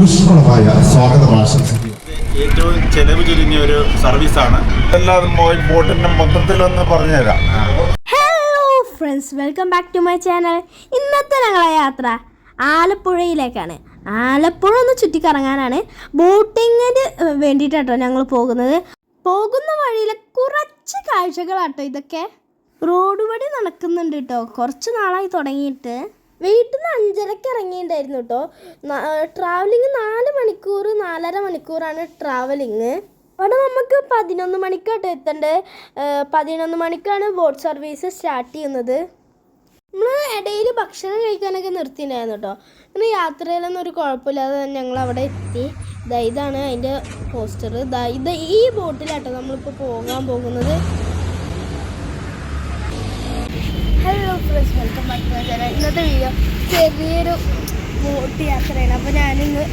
ഊഷ്മളമായ സ്വാഗതം ആശംസിക്കുന്നു. ഏറ്റവും ചെലവ് ചുരുങ്ങിയ ഒരു സർവീസാണ്. എല്ലാവരും പോയി ബോട്ടിന്റെ മൊത്തത്തിൽ ഒന്ന് പറഞ്ഞുതരാം. Hello friends welcome back to my channel ഇന്നത്തെ ഞങ്ങളെ യാത്ര ആലപ്പുഴയിലേക്കാണ്. ആലപ്പുഴ ഒന്ന് ചുറ്റിക്കറങ്ങാനാണ് ബോട്ടിങ്ങിന് വേണ്ടിയിട്ടാട്ടോ ഞങ്ങൾ പോകുന്നത്. പോകുന്ന വഴിയിലെ കുറച്ച് കാഴ്ചകളാട്ടോ ഇതൊക്കെ. റോഡ് വഴി നടക്കുന്നുണ്ട് കേട്ടോ കുറച്ച് നാളായി തുടങ്ങിയിട്ട്. വീട്ടിൽ നിന്ന് അഞ്ചരക്ക് ഇറങ്ങിയിട്ടുണ്ടായിരുന്നു കേട്ടോ ട്രാവലിങ് നാല് മണിക്കൂർ നാലര മണിക്കൂറാണ് ട്രാവലിങ് അവിടെ നമുക്ക് പതിനൊന്ന് മണിക്കാട്ടോ എത്തേണ്ടത് പതിനൊന്ന് മണിക്കാണ് ബോട്ട് സർവീസ് സ്റ്റാർട്ട് ചെയ്യുന്നത്. നമ്മൾ ഇടയിൽ ഭക്ഷണം കഴിക്കാനൊക്കെ നിർത്തിയിട്ടുണ്ടായിരുന്നു കേട്ടോ അങ്ങനെ യാത്രയിലൊന്നും ഒരു കുഴപ്പമില്ലാതെ തന്നെ ഞങ്ങൾ അവിടെ എത്തി. ദാ ഇതാണ് അതിന്റെ പോസ്റ്റർ ദാ ഇത് ഈ ബോട്ടിലാട്ടോ നമ്മളിപ്പോൾ പോകാൻ പോകുന്നത്. Hello friends welcome back to channel video video ചെറിയൊരു ബോട്ട് യാത്രയാണ്. അപ്പോൾ ഞാനിന്ന്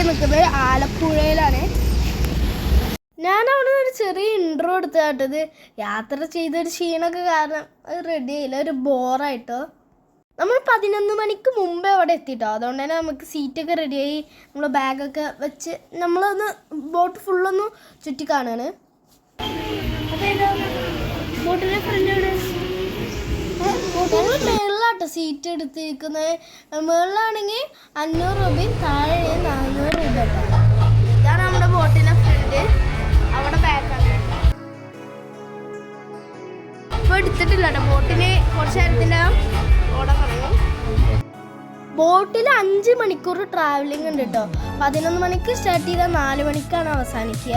നിൽക്കുന്നത് ആലപ്പുഴയിലാണ്. ഞാൻ അവിടെ ഒരു ചെറിയ ഇൻട്രോ എടുത്ത് കേട്ടത് യാത്ര ചെയ്തൊരു ക്ഷീണമൊക്കെ കാരണം അത് റെഡി ആയില്ല. ഒരു ബോറായിട്ടോ നമ്മൾ പതിനൊന്ന് മണിക്ക് മുമ്പേ അവിടെ എത്തിയിട്ടോ അതുകൊണ്ട് തന്നെ നമുക്ക് സീറ്റൊക്കെ റെഡിയായി നമ്മൾ ബാഗൊക്കെ വെച്ച് നമ്മളൊന്ന് ബോട്ട് ഫുള്ളൊന്ന് ചുറ്റി കാണുകയാണ് ബോട്ടിലെ ഫ്രണ്ട് ബോട്ടിൽ മേളിലാട്ടോ സീറ്റ് എടുത്തിരിക്കുന്നത് മേളിലാണെങ്കിൽ അഞ്ഞൂറ് രൂപയും താഴെ നാനൂറ് രൂപ ഇതാണ് നമ്മുടെ ബോട്ടിന്റെ ഫ്രണ്ട് അവിടെ ബാക്കാണ് ഇപ്പൊ എടുത്തിട്ടില്ല ബോട്ടിന് കുറച്ച് നേരത്തിന്റെ ബോട്ടിൽ അഞ്ച് മണിക്കൂർ ട്രാവലിംഗ് ഉണ്ട് കേട്ടോ. പതിനൊന്ന് മണിക്ക് സ്റ്റാർട്ട് ചെയ്താൽ നാല് മണിക്കാണ് അവസാനിക്കുക.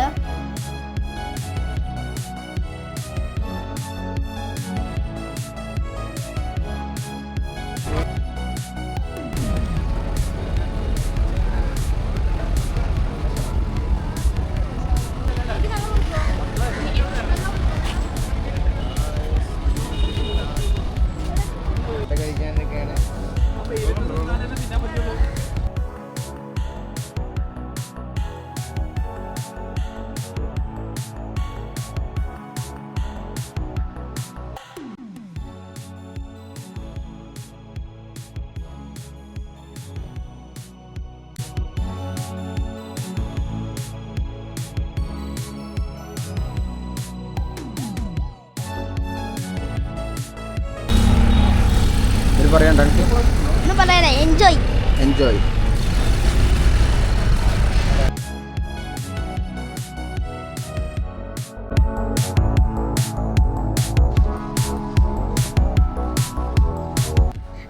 പറയാനേ എൻജോയ് എൻജോയ്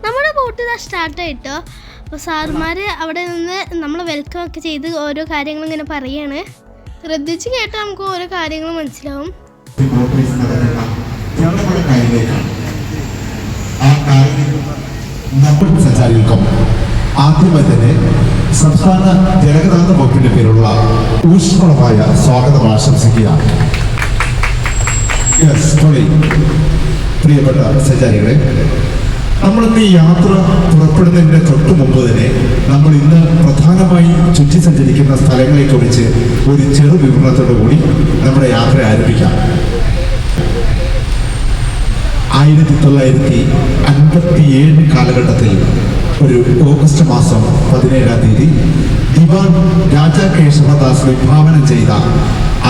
നമ്മുടെ ബോട്ട് ഇതാ സ്റ്റാർട്ട് ആയിട്ട്. അപ്പോൾ സാറുമാർ അവിടെ നിന്ന് നമ്മൾ വെൽക്കം ഒക്കെ ചെയ്ത് ഓരോ കാര്യങ്ങളും ഇങ്ങനെ പറയാണ്. ശ്രദ്ധിച്ച് കേട്ടാൽ നമുക്ക് ഓരോ കാര്യങ്ങളും മനസ്സിലാവും. ആ കായലിൽ നമ്മൾ സഞ്ചാരികൾക്കും ആദ്യമായി തന്നെ സംസ്ഥാന ജലഗതാഗത വകുപ്പിന്റെ പേരുള്ള ഊഷ്മളമായ സ്വാഗതം ആശംസിക്കുകയാണ്. പ്രിയപ്പെട്ട സഞ്ചാരികളെ നമ്മളിന്ന് ഈ യാത്ര പുറപ്പെടുന്നതിന്റെ തൊട്ടു മുമ്പ് തന്നെ നമ്മൾ ഇന്ന് പ്രധാനമായി ചുറ്റി സഞ്ചരിക്കുന്ന സ്ഥലങ്ങളെ കുറിച്ച് ഒരു ചെറു വിവരണത്തോടു കൂടി നമ്മുടെ യാത്ര ആരംഭിക്കാം ആയിരത്തി തൊള്ളായിരത്തി അൻപത്തിയേഴ് കാലഘട്ടത്തിൽ ഒരു ഓഗസ്റ്റ് മാസം പതിനേഴാം തീയതി ദിവാൻ രാജാ കേശവദാസ് വിഭാവനം ചെയ്ത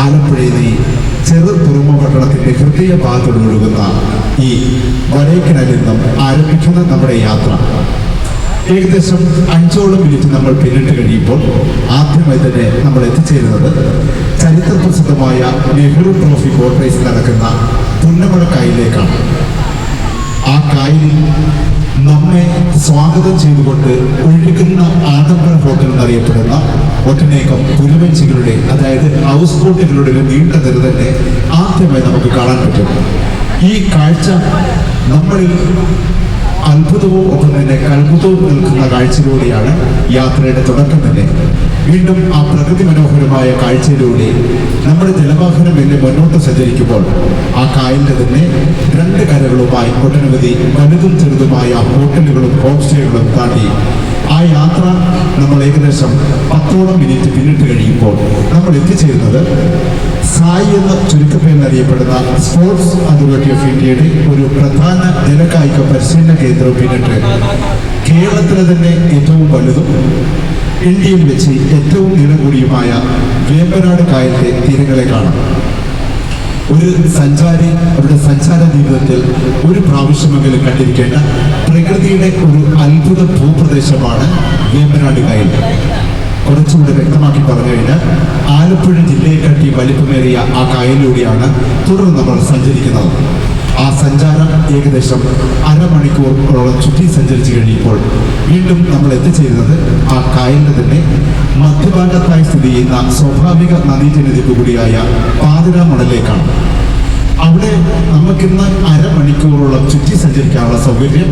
ആലപ്പുഴയിലെ ചെറു തുറമ പട്ടണത്തിന്റെ ഹൃദയ ഭാഗത്തോട് ഒഴുകുന്ന ഈ വടേക്കനലിൽ നിന്നും ആരംഭിക്കുന്ന നമ്മുടെ യാത്ര. ഏകദേശം അഞ്ചോളം മിനിറ്റ് നമ്മൾ പിന്നിട്ട് കഴിയുമ്പോൾ ആദ്യമായി തന്നെ നമ്മൾ എത്തിച്ചേരുന്നത് ചരിത്ര പ്രസിദ്ധമായ നെഹ്റു ട്രോഫി ബോട്ട് റേസ് നടക്കുന്ന പുന്നമട കായലിലേക്കാണ് ആ കായലിൽ നമ്മെ സ്വാഗതം ചെയ്തുകൊണ്ട് ഒഴുകുന്ന ആഡംബര ഹോട്ടൽ എന്നറിയപ്പെടുന്ന ഒട്ടനേകം പുതുവഞ്ചികളുടെ അതായത് ഹൗസ് ബോട്ടുകളുടെ ഒരു നീണ്ട നിര തന്നെ ആദ്യമായി നമുക്ക് കാണാൻ പറ്റും. ഈ കാഴ്ച നമ്മളിൽ അത്ഭുതവും ഒപ്പം തന്നെ കൽബുതവും നിൽക്കുന്ന കാഴ്ചയിലൂടെയാണ് യാത്രയുടെ തുടക്കം തന്നെ. വീണ്ടും ആ പ്രകൃതി മനോഹരമായ കാഴ്ചയിലൂടെ നമ്മുടെ ജലവാഹനം എന്നെ മുന്നോട്ട് സഞ്ചരിക്കുമ്പോൾ ആ കായലിന്റെ തന്നെ രണ്ട് കരകളുമായി ഒട്ടനവധി വലുതും ചെറുതുമായ ഹോട്ടലുകളും ഹോം സ്റ്റേകളും താണ്ടി ആ യാത്ര നമ്മൾ ഏകദേശം പത്തോളം മിനിറ്റ് പിന്നിട്ട് കഴിയുമ്പോൾ നമ്മൾ എത്തിച്ചേരുന്നത് സായി എന്ന ചുരുക്കപ്പേന്നറിയപ്പെടുന്ന സ്പോർട്സ് അതോറിറ്റി ഓഫ് ഇന്ത്യയുടെ ഒരു പ്രധാന ജലകായിക പരിശീലന കേന്ദ്രം പിന്നിട്ട് കേരളത്തിലെ തന്നെ ഏറ്റവും വലുതും ഇന്ത്യയിൽ വെച്ച് ഏറ്റവും നിറകൂടിയുമായ വേമ്പനാട് കായലിന്റെ തീരങ്ങളെ കാണാം. ഒരു സഞ്ചാരി അവരുടെ സഞ്ചാര ജീവിതത്തിൽ ഒരു പ്രാവശ്യമെങ്കിലും കണ്ടിരിക്കേണ്ട പ്രകൃതിയുടെ ഒരു അത്ഭുത ഭൂപ്രദേശമാണ് വേമ്പനാട് കായൽ. കുറച്ചുകൂടി വ്യക്തമാക്കി പറഞ്ഞു കഴിഞ്ഞാൽ ആലപ്പുഴ ജില്ലയെ കട്ടി വലിപ്പമേറിയ ആ കായലിലൂടെയാണ് തുടർന്ന് നമ്മൾ സഞ്ചരിക്കുന്നത്. ആ സഞ്ചാരം ഏകദേശം അരമണിക്കൂറോളം ചുറ്റി സഞ്ചരിച്ചു കഴിയുമ്പോൾ വീണ്ടും നമ്മൾ എത്തിച്ചേരുന്നത് ആ കായലിന്റെ തന്നെ. മധ്യഭാഗത്തായി സ്ഥിതി ചെയ്യുന്ന സ്വാഭാവിക നദീജനതിക്ക് കൂടിയായ പാതിരാമണലിലേക്കാണ് അവിടെ നമുക്കിന്ന് അരമണിക്കൂറോളം ചുറ്റി സഞ്ചരിക്കാനുള്ള സൗകര്യം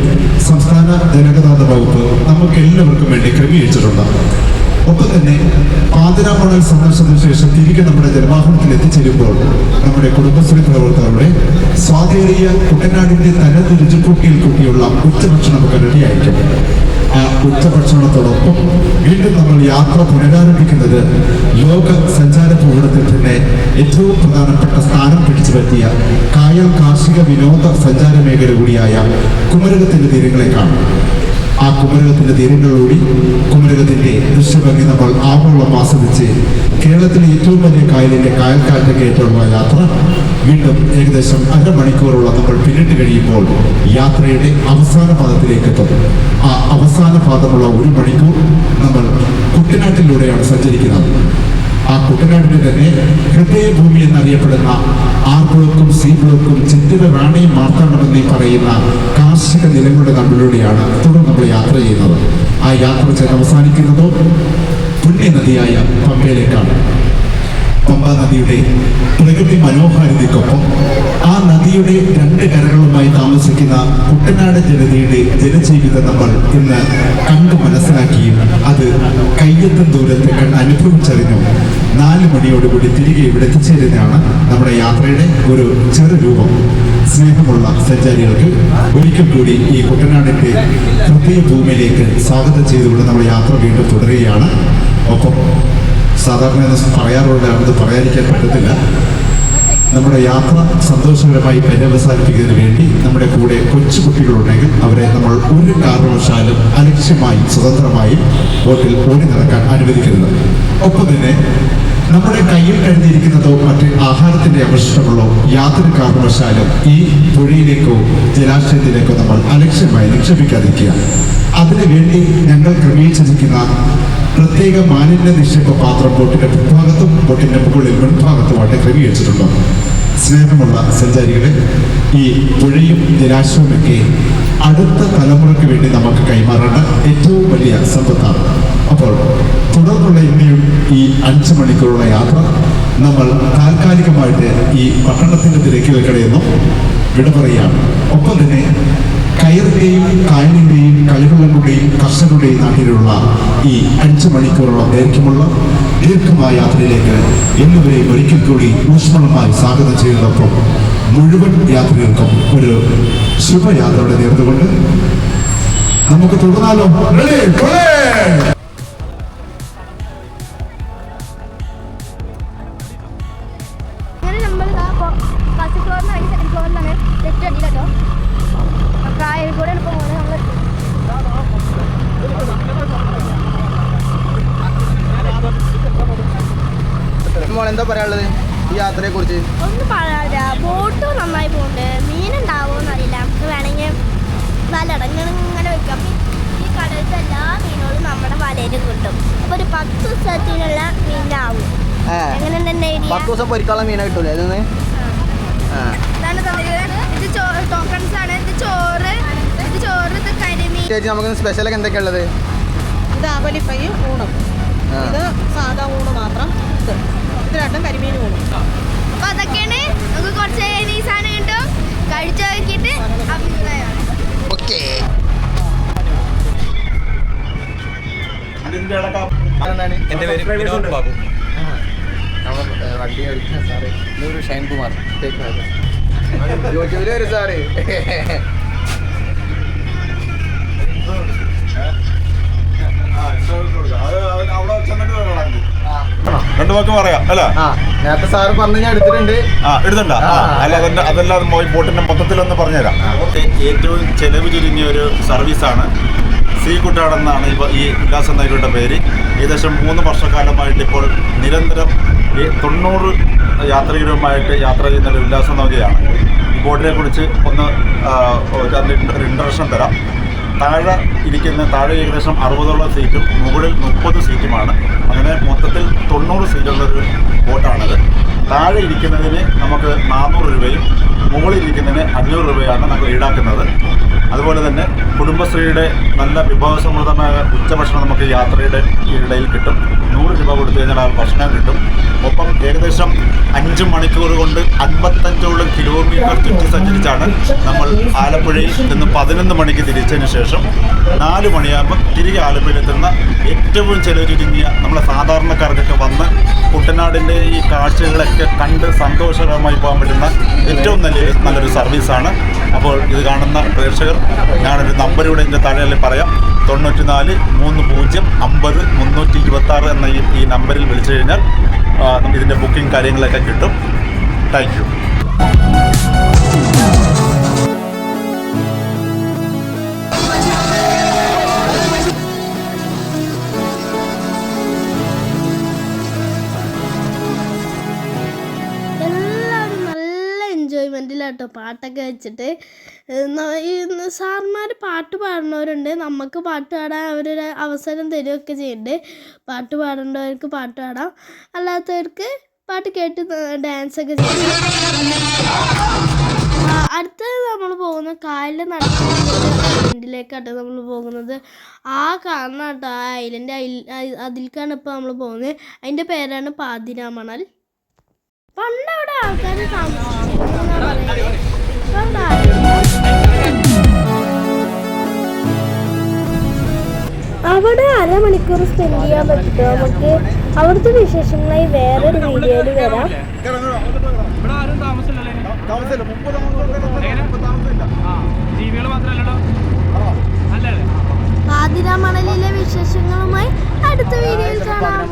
സംസ്ഥാന ജനഗതാഗത വകുപ്പ് നമുക്ക് എല്ലാവർക്കും വേണ്ടി ക്രമീകരിച്ചിട്ടുണ്ട്. ഒപ്പം തന്നെ പാതിരാമണൽ സന്ദർശനത്തിന് ശേഷം തിരികെ നമ്മുടെ ജലവാഹനത്തിൽ എത്തിച്ചേരുമ്പോൾ നമ്മുടെ കുടുംബശ്രീ പ്രവർത്തകരുടെ സ്വാതേറിയ കുട്ടനാടിന്റെ തനത് രുചിക്കൂട്ടിയിൽ കൂട്ടിയുള്ള ഉച്ചഭക്ഷണം നമുക്ക് റെഡിയായിരിക്കും ആ ഉച്ചഭക്ഷണത്തോടൊപ്പം വീണ്ടും നമ്മൾ യാത്ര പുനരാരംഭിക്കുന്നത് ലോക സഞ്ചാര ഭൂപടത്തിൽ തന്നെ ഏറ്റവും പ്രധാനപ്പെട്ട സ്ഥാനം പിടിച്ചു പറ്റിയ കായൽ കാർഷിക വിനോദ സഞ്ചാര മേഖല കൂടിയായ കുമരകത്തിന്റെ തീരങ്ങളെ കാണും. ആ കുമരകത്തിന്റെ തീരങ്ങളിലൂടെ കുമരകത്തിന്റെ ദൃശ്യഭംഗി നമ്മൾ ആവോളം ആസ്വദിച്ച് കേരളത്തിലെ ഏറ്റവും വലിയ കായലിന്റെ കായൽക്കാറ്റ് കയറ്റുള്ള യാത്ര വീണ്ടും ഏകദേശം അരമണിക്കൂറോളം നമ്മൾ പിന്നിട്ട് കഴിയുമ്പോൾ യാത്രയുടെ അവസാന പാദത്തിലേക്ക് എത്തും ആ അവസാന പാദമുള്ള ഒരു മണിക്കൂർ നമ്മൾ കുട്ടനാട്ടിലൂടെയാണ് സഞ്ചരിക്കുന്നത്. ആ കുട്ടനാടിന്റെ തന്നെ ഹൃദയഭൂമി എന്നറിയപ്പെടുന്ന ആർ ബ്ലോക്കും സി ബ്ലോക്കും റാണിയും മാർത്താണ്ഡമെന്നീ പറയുന്ന കാർഷിക നിലങ്ങളുടെ നമ്മളിലൂടെയാണ് തുടർന്ന് നമ്മൾ യാത്ര ചെയ്യുന്നത്. ആ യാത്ര ചെന്ന് അവസാനിക്കുന്നതോ? പുണ്യനദിയായ പമ്പയിലേക്കാണ്. പമ്പ നദിയുടെ പ്രകൃതി മനോഹാരിതയ്ക്കൊപ്പം ആ നദിയുടെ രണ്ട് കരകളുമായി താമസിക്കുന്ന കുട്ടനാട് ജനതയുടെ ജനജീവിതം നമ്മൾ ഇന്ന് കണ്ടു മനസ്സിലാക്കിയും അത് കയ്യെത്തും ദൂരത്ത് കണ്ട് അനുഭവിച്ചറിഞ്ഞു നാല് മണിയോടുകൂടി തിരികെ ഇവിടെ എത്തിച്ചേരുന്നതാണ് നമ്മുടെ യാത്രയുടെ ഒരു ചെറു രൂപം. സ്നേഹമുള്ള സഞ്ചാരികൾക്ക് ഒരിക്കൽ കൂടി ഈ കുട്ടനാടിന്റെ ഹൃദയ ഭൂമിയിലേക്ക് സ്വാഗതം ചെയ്തുകൊണ്ട് നമ്മുടെ യാത്ര വീണ്ടും തുടരുകയാണ്. ഒപ്പം സാധാരണ പറയാറുള്ള പറയാറുള്ളതാണെന്ന് പറയാതിരിക്കാൻ പറ്റത്തില്ല. നമ്മുടെ യാത്ര സന്തോഷകരമായി പര്യവസാനിപ്പിക്കുന്നതിന് വേണ്ടി നമ്മുടെ കൂടെ കൊച്ചു കുട്ടികളുണ്ടെങ്കിൽ അവരെ നമ്മൾ ഒരു കാരണവശാലും അലക്ഷ്യമായും സ്വതന്ത്രമായും ബോട്ടിൽ ഓടി നടക്കാൻ അനുവദിക്കരുത്. ഒപ്പം തന്നെ നമ്മുടെ കയ്യിൽ കരുതിയിരിക്കുന്നതോ മറ്റ് ആഹാരത്തിന്റെ അവശിഷ്ടങ്ങളോ യാതൊരു കാരണവശാലും ഈ പുഴയിലേക്കോ ജലാശയത്തിലേക്കോ നമ്മൾ അലക്ഷ്യമായി നിക്ഷേപിക്കാതിരിക്കുക. അതിനുവേണ്ടി ഞങ്ങൾ ക്രമീകരിച്ചിരിക്കുന്ന പ്രത്യേക മാലിന്യ നിക്ഷേപ പാത്രം ബോട്ടിന്റെ പിൻഭാഗത്തും ബോട്ടിന്റെ മുകളിൽ മുൻഭാഗത്തുമായിട്ട് ക്രമീകരിച്ചിട്ടുണ്ട് സ്നേഹമുള്ള സഞ്ചാരികളെ ഈ പുഴയും ജലാശയവുമൊക്കെ അടുത്ത തലമുറയ്ക്ക് വേണ്ടി നമുക്ക് കൈമാറേണ്ട ഏറ്റവും വലിയ സമ്പത്താണ്. അപ്പോൾ തുടർന്നുള്ള ഇനിയും ഈ അഞ്ച് മണിക്കൂറുള്ള യാത്ര നമ്മൾ താൽക്കാലികമായിട്ട് ഈ പട്ടണത്തിന്റെ തിരക്കുകൾക്കിടയിൽ നിന്നും വിട പറയുകയാണ്. ഒപ്പം തന്നെ കായലിന്റെയും കളിവെള്ളങ്ങളുടെയും കർഷകരുടെയും നാട്ടിലുള്ള ഈ അഞ്ച് മണിക്കൂറോളം ദൈർഘ്യമുള്ള ദീർഘമായ യാത്രയിലേക്ക് എല്ലാവരെയും ഒരിക്കൽ കൂടി ഊഷ്മളമായി സ്വാഗതം ചെയ്യുന്നതോടൊപ്പം മുഴുവൻ യാത്രികർക്കും ഒരു ശുഭയാത്രയുടെ നേർന്നുകൊണ്ട് നമുക്ക് തുടർന്നാലോ ഫ്ലോറിൽ നിന്ന് സെക്കൻഡ് ഫ്ലോറിലാണ് ലെഫ്റ്റ് അടിയിലോ കായൽ കൂടെ എളുപ്പം പോകുന്നത് നമ്മൾ മോൾ എന്താ പറയാനുള്ളത്? ഈ യാത്രയെ കുറിച്ച് ഒന്നും പറയാനില്ല. ബോട്ട് നന്നായി പോകുന്നുണ്ട് മീനുണ്ടാവോന്ന് അറിയില്ല നമുക്ക് വേണമെങ്കിൽ വലടങ്ങൾ ഇങ്ങനെ വെക്കാം. ഈ കടലത്തെ എല്ലാ മീനുകളും നമ്മുടെ വലയിൽ കിട്ടും. അപ്പൊ ഒരു പത്ത് ദിവസത്തിനുള്ള മീനാവും. തന്നെ പത്ത് ദിവസം പൊരിക്കാനുള്ള മീനെ കിട്ടൂലേ ഇത് ടോക്കൺസ് ആണ്. ഇത് ചോറ് ചേച്ചി നമുക്ക് സ്പെഷ്യലൊക്കെ എന്തൊക്കെയാ ഉള്ളത്? ഇത് ആവലി ഫ്രൈ ഊണും. ഇത് സാധാ ഊണ് മാത്രം. ഇത് ഇത് രണ്ടും കരിമീൻ ഊണും. അപ്പൊ അതൊക്കെയാണ്. നമുക്ക് കുറച്ച് ഈ സാധനം കിട്ടും. കഴിച്ചു നോക്കിയിട്ട് ഓക്കേ. എന്റെ പേര് വിനോദ് ബാബു. വണ്ടി ഓടിക്കുന്ന സാറേ. ഇതൊരു ഷൈൻ കുമാർ. വരും സാറ്. രണ്ടു വാക്ക് പറയാം അല്ല? നേരത്തെ സാറ് പറഞ്ഞു ഞാൻ എടുത്തിട്ടുണ്ട്. ആ എടുത്തണ്ട അല്ല അതല്ല അതല്ലാതെ ബോട്ടിന്റെ മൊത്തത്തിലൊന്ന് പറഞ്ഞുതരാം. ഏറ്റവും ചെലവ് ചുരുങ്ങിയ ഒരു സർവീസാണ്. സീ കുട്ടാടെന്നാണ് എന്നാണ് ഇവ ഈ വിലാസ നഗരിയുടെ പേര്. ഏകദേശം മൂന്ന് വർഷക്കാലമായിട്ട് ഇപ്പോൾ നിരന്തരം തൊണ്ണൂറ് യാത്രികരുമായിട്ട് യാത്ര ചെയ്യുന്ന ഒരു വിലാസ നൗകയാണ്. ഈ ബോട്ടിനെ കുറിച്ച് ഒന്ന് ഒരു ഇൻട്രഷൻ ഇൻട്രഡക്ഷൻ തരാം. താഴെ ഇരിക്കുന്ന താഴെ ഏകദേശം അറുപതോളം സീറ്റും മുകളിൽ മുപ്പത് സീറ്റുമാണ്. അങ്ങനെ മൊത്തത്തിൽ തൊണ്ണൂറ് സീറ്റുള്ളൊരു ബോട്ടാണത് താഴെ ഇരിക്കുന്നതിന് നമുക്ക് നാനൂറ് രൂപയും മുകളിൽ ഇരിക്കുന്നതിന് അഞ്ഞൂറ് രൂപയാണ് നമ്മൾ ഈടാക്കുന്നത്. അതുപോലെ തന്നെ കുടുംബശ്രീയുടെ നല്ല വിഭവസമൃദ്ധമായ ഉച്ചഭക്ഷണം നമുക്ക് യാത്രയുടെ ഇടയിൽ കിട്ടും. നൂറ് രൂപ കൊടുത്തു കഴിഞ്ഞാൽ ആ ഭക്ഷണം കിട്ടും. ഒപ്പം ഏകദേശം അഞ്ച് മണിക്കൂർ കൊണ്ട് അൻപത്തഞ്ചോളം കിലോമീറ്റർ ചുറ്റി സഞ്ചരിച്ചാണ് നമ്മൾ ആലപ്പുഴയിൽ നിന്ന് പതിനൊന്ന് മണിക്ക് തിരിച്ചതിന് ശേഷം നാല് മണിയാകുമ്പോൾ തിരികെ ആലപ്പുഴയിലെത്തുന്ന ഏറ്റവും ചെലവ് ചുരുങ്ങിയ നമ്മളെ സാധാരണക്കാർക്കൊക്കെ വന്ന് കുട്ടനാടിന്റെ ഈ കാഴ്ചകളൊക്കെ കണ്ട് സന്തോഷകരമായി പോകാൻ പറ്റുന്ന ഏറ്റവും നല്ല നല്ലൊരു സർവീസാണ്. അപ്പോൾ ഇത് കാണുന്ന പ്രേക്ഷകർ ഞാനൊരു നമ്പർ ഇവിടെ എന്റെ താഴെ പറയാം. തൊണ്ണൂറ്റി നാല് മൂന്ന് പൂജ്യം അമ്പത് മുന്നൂറ്റി ഇരുപത്തി എന്ന ഈ നമ്പറിൽ വിളിച്ചു കഴിഞ്ഞാൽ നമുക്ക് ഇതിന്റെ ബുക്കിംഗ് കാര്യങ്ങളൊക്കെ കിട്ടും. താങ്ക് എൻജോയ്മെന്റിലാട്ടോ പാട്ടൊക്കെ വെച്ചിട്ട്. സാറന്മാർ പാട്ട് പാടുന്നവരുണ്ട്. നമുക്ക് പാട്ട് പാടാൻ അവരൊരു അവസരം തരികയൊക്കെ ചെയ്യുന്നുണ്ട് പാട്ട് പാടേണ്ടവർക്ക് പാട്ട് പാടാം. അല്ലാത്തവർക്ക് പാട്ട് കേട്ട് ഡാൻസ് ഒക്കെ ചെയ്യാം അടുത്തത് നമ്മൾ പോകുന്ന കായലിൽ നടക്കുന്നതിലേക്കാട്ടോ നമ്മൾ പോകുന്നത്. ആ കാണുന്ന കേട്ടോ ആ ഐലൻഡ് അതിലേക്കാണ് ഇപ്പോൾ നമ്മൾ പോകുന്നത്. അതിന്റെ പേരാണ് പാതിരാമണൽ. പണ്ടവിടെ ആൾക്കാർ താമസിച്ചിരുന്നു അവിടെ അരമണിക്കൂർ സ്പെൻഡ് ചെയ്യാൻ പറ്റുമോ? നമുക്ക് അവിടുത്തെ വിശേഷങ്ങളായി വേറൊരു വീഡിയോയിൽ വരാം. ജീവികൾ മാത്രമല്ലല്ലോ. അല്ലേ? പാതിരാമണലിലെ വിശേഷങ്ങളുമായി അടുത്ത വീഡിയോയിൽ കാണാം.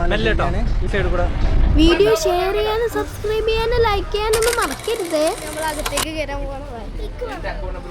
വീഡിയോ ഷെയർ ചെയ്യാനും സബ്സ്ക്രൈബ് ചെയ്യാനും ലൈക്ക് ചെയ്യാനൊന്നും മറക്കരുത്. നമ്മൾ അകത്തേക്ക് കയറാൻ പോകണം